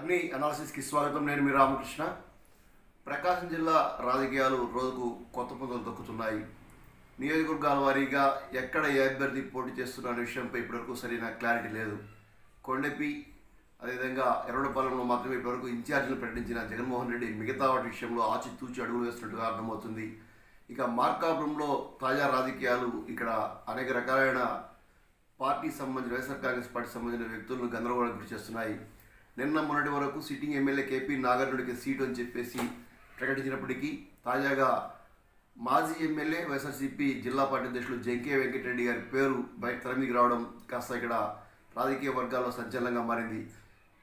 అగ్ని అనాలిసిస్కి స్వాగతం నేను మీ రామకృష్ణ. ప్రకాశం జిల్లా రాజకీయాలు రోజుకు కొత్త పొందలు దక్కుతున్నాయి. నియోజకవర్గాల వారీగా ఎక్కడ ఏ అభ్యర్థి పోటీ చేస్తున్న అనే విషయంపై ఇప్పటివరకు సరైన క్లారిటీ లేదు. కొండెపి అదేవిధంగా ఎర్రడపాలెంలో మాత్రమే ఇప్పటివరకు ఇన్ఛార్జీలు ప్రకటించిన జగన్మోహన్ రెడ్డి మిగతా వాటి విషయంలో ఆచితూచి అడుగులు వేస్తున్నట్టుగా అర్థమవుతుంది. ఇక మార్కాపురంలో తాజా రాజకీయాలు ఇక్కడ అనేక రకాలైన పార్టీ సంబంధించిన వైఎస్ఆర్ కాంగ్రెస్ పార్టీ సంబంధించిన వ్యక్తులను గందరగోళం గురి చేస్తున్నాయి. నిన్న మొన్నటి వరకు సిట్టింగ్ ఎమ్మెల్యే కేపీ నాగార్జునుడికి సీటు అని చెప్పేసి ప్రకటించినప్పటికీ తాజాగా మాజీ ఎమ్మెల్యే వైఎస్ఆర్సీపీ జిల్లా పార్టీ అధ్యక్షులు జంకే వెంకటరెడ్డి గారి పేరు బయట తరమికి రావడం కాస్త ఇక్కడ రాజకీయ వర్గాల్లో సంచలనంగా మారింది.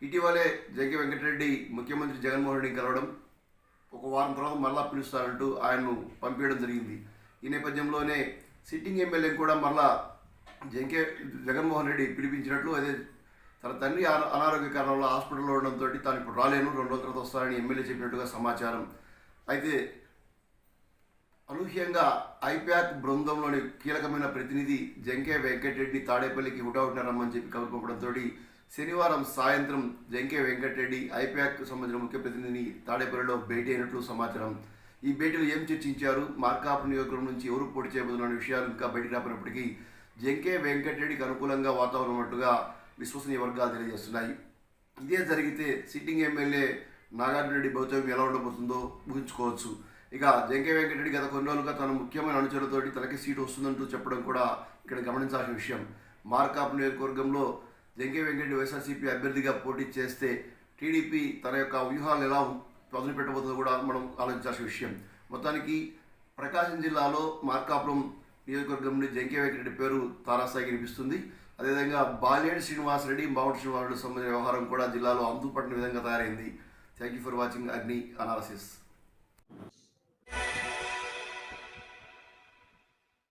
ఇటీవలే జంకే వెంకటరెడ్డి ముఖ్యమంత్రి జగన్మోహన్ రెడ్డిని కలవడం ఒక వారం తర్వాత మరలా పిలుస్తారంటూ ఆయన్ను పంపించడం జరిగింది. ఈ నేపథ్యంలోనే సిట్టింగ్ ఎమ్మెల్యే కూడా మరలా జంకే జగన్మోహన్ రెడ్డి పిలిపించినట్లు అదే తన తండ్రి అనారోగ్య కారణంలో హాస్పిటల్లో ఉండడంతో తాను ఇప్పుడు రాలేను రెండు రోజుల తర్వాత వస్తానని ఎమ్మెల్యే చెప్పినట్టుగా సమాచారం. అయితే అనూహ్యంగా ఐప్యాక్ బృందంలోని కీలకమైన ప్రతినిధి జంకే వెంకటరెడ్డి తాడేపల్లికి హుటాహుటిన రమ్మని చెప్పి కలుపుకోవడంతో శనివారం సాయంత్రం జంకే వెంకటరెడ్డి ఐప్యాక్ సంబంధించిన ముఖ్య ప్రతినిధిని తాడేపల్లిలో భేటీ అయినట్లు సమాచారం. ఈ భేటీలో ఏం చర్చించారు? మార్కాపు నియోజకవర్గం నుంచి ఎవరు పోటీ చేయబోతున్న విషయాలు ఇంకా బయటికి రాపినప్పటికీ జంకే వెంకటరెడ్డికి అనుకూలంగా వాతావరణం ఉన్నట్టుగా విశ్వసనీయ వర్గాలు తెలియజేస్తున్నాయి. ఇదే జరిగితే సిట్టింగ్ ఎమ్మెల్యే నాగార్జున రెడ్డి భవితవ్యం ఎలా ఉండబోతుందో ఊహించుకోవచ్చు. ఇక జంకే వెంకటరెడ్డి గత కొన్ని రోజులుగా తన ముఖ్యమైన అనుచరులతోటి తనకి సీటు వస్తుందంటూ చెప్పడం కూడా ఇక్కడ గమనించాల్సిన విషయం. మార్కాపు నియోజకవర్గంలో జంకే వెంకటరెడ్డి వైఎస్ఆర్సీపీ అభ్యర్థిగా పోటీ చేస్తే టీడీపీ తన యొక్క వ్యూహాలను ఎలా పదును పెట్టబోతుందో కూడా మనం ఆలోచించాల్సిన విషయం. మొత్తానికి ప్రకాశం జిల్లాలో మార్కాపురం నియోజకవర్గం నుండి జంకే వెంకటరెడ్డి పేరు తారాస్థాయి వినిపిస్తుంది. అదేవిధంగా బాలేడు శ్రీనివాసరెడ్డి మావుటి శ్రీనివాసరెడ్డి సంబంధించిన వ్యవహారం కూడా జిల్లాలో అంతుపట్టిన విధంగా తయారైంది. Thank you for watching Agni analysis